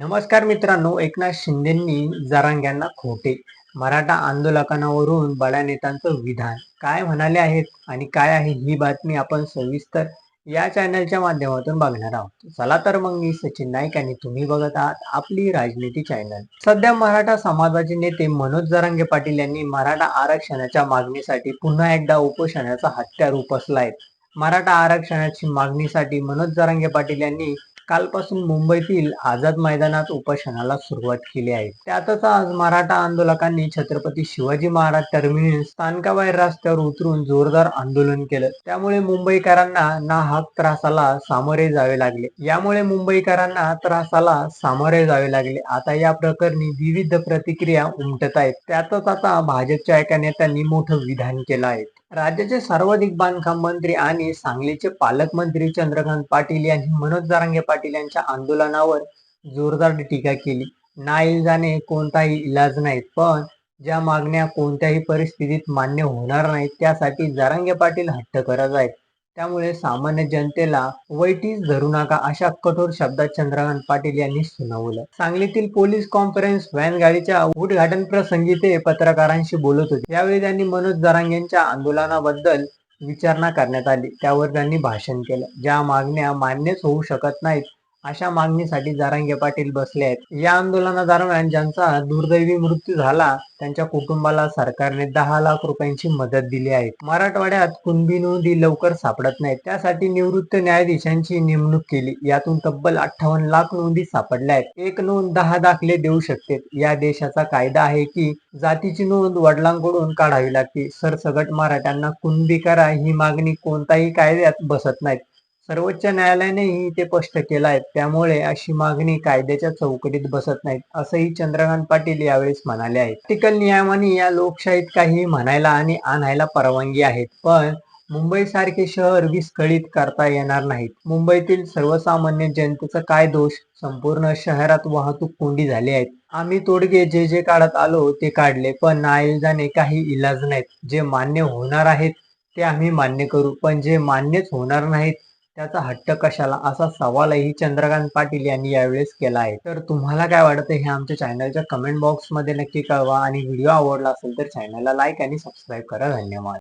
नमस्कार मित्रांनो एकनाथ शिंदेंनी जरांग्यांना खोटे मराठा आंदोलकांवरून बड्या नेत्यांचं विधान. काय म्हणाले आहेत आणि काय आहे ही बातमी आपण सविस्तर या चॅनलच्या माध्यमातून बघणार आहोत. चला तर मग मी सचिन नाईक आणि तुम्ही बघत आहात आपली राजनीती चॅनल सध्या मराठा समाजाचे नेते मनोज जरांगे पाटील यांनी मराठा आरक्षणाच्या मागणीसाठी पुन्हा एकदा उपोषणाचा हत्यार उपसलाय मराठा आरक्षणाची मागणीसाठी मनोज जरांगे पाटील यांनी कालपासून मुंबईतील आझाद मैदानात उपोषणाला सुरुवात केली आहे. त्यातच आज मराठा आंदोलकांनी छत्रपती शिवाजी महाराज टर्मिनस स्थानकाबाहेर रस्त्यावर उतरून जोरदार आंदोलन केलं. त्यामुळे मुंबईकरांना नाहक त्रासाला सामोरे जावे लागले. यामुळे मुंबईकरांना त्रासाला सामोरे जावे लागले. आता या प्रकरणी विविध प्रतिक्रिया उमटत आहेत. त्यातच आता भाजपच्या एका नेत्यांनी मोठं विधान केलं आहे. राज्याचे सर्वाधिक बांधकाम मंत्री आणि सांगलीचे पालकमंत्री चंद्रकांत पाटील यांनी मनोज जारांगे पाटील यांच्या आंदोलनावर जोरदार टीका केली. नाईलाजाने कोणताही इलाज नाही पण ज्या मागण्या कोणत्याही परिस्थितीत मान्य होणार नाहीत त्यासाठी जारांगे पाटील हट्ट करत आहेत. त्यामुळे सामान्य जनतेला वैटीस धरू नका अशा कठोर शब्दात चंद्रकांत पाटील यांनी सुनावलं. सांगलीतील पोलीस कॉन्फरन्स व्हॅन गाडीच्या उद्घाटन प्रसंगी ते पत्रकारांशी बोलत होते. यावेळी त्यांनी मनोज दरांग यांच्या आंदोलनाबद्दल विचारणा करण्यात आली. त्यावर त्यांनी भाषण केलं. ज्या मागण्या मान्यच होऊ शकत नाहीत अशा मागणीसाठी जारांगे पाटील बसले आहेत. या आंदोलनादरम्यान ज्यांचा दुर्दैवी मृत्यू झाला त्यांच्या कुटुंबाला सरकारने दहा लाख रुपयांची मदत दिली आहे. मराठवाड्यात कुणबी नोंदी लवकर सापडत नाहीत. त्यासाठी निवृत्त न्यायाधीशांची नेमणूक केली. यातून तब्बल अठ्ठावन्न लाख नोंदी सापडल्या आहेत. एक नोंद दहा दाखले देऊ शकते. या देशाचा कायदा आहे की जातीची नोंद वडिलांकडून काढावी लागते. सरसगट मराठ्यांना कुणबी करा ही मागणी कोणताही कायद्यात बसत नाहीत. सर्वोच्च न्यायालयानेही ते स्पष्ट केलं आहे. त्यामुळे अशी मागणी कायद्याच्या चौकटीत बसत नाहीत असंही चंद्रकांत पाटील यावेळेस म्हणाले आहेत. टिकल नियमाने या लोकशाहीत काही म्हणायला आणि आणायला परवानगी आहेत पण मुंबई सारखे शहर विस्कळीत करता येणार नाहीत. मुंबईतील सर्वसामान्य जनतेचा काय दोष? संपूर्ण शहरात वाहतूक कोंडी झाली आहेत आम्ही तोडगे जे जे काढत आलो ते काढले पण नाईलाजाने काही इलाज नाहीत. जे मान्य होणार आहेत ते आम्ही मान्य करू पण जे मान्यच होणार नाहीत त्याचा हट्ट कशाला? असा सवालही चंद्रकांत पाटील यांनी यावेळेस केला आहे. तर तुम्हाला काय वाटतं हे आमच्या चॅनलच्या कमेंट बॉक्समध्ये नक्की कळवा आणि व्हिडिओ आवडला असेल तर चॅनलला लाईक आणि सबस्क्राईब करा. धन्यवाद.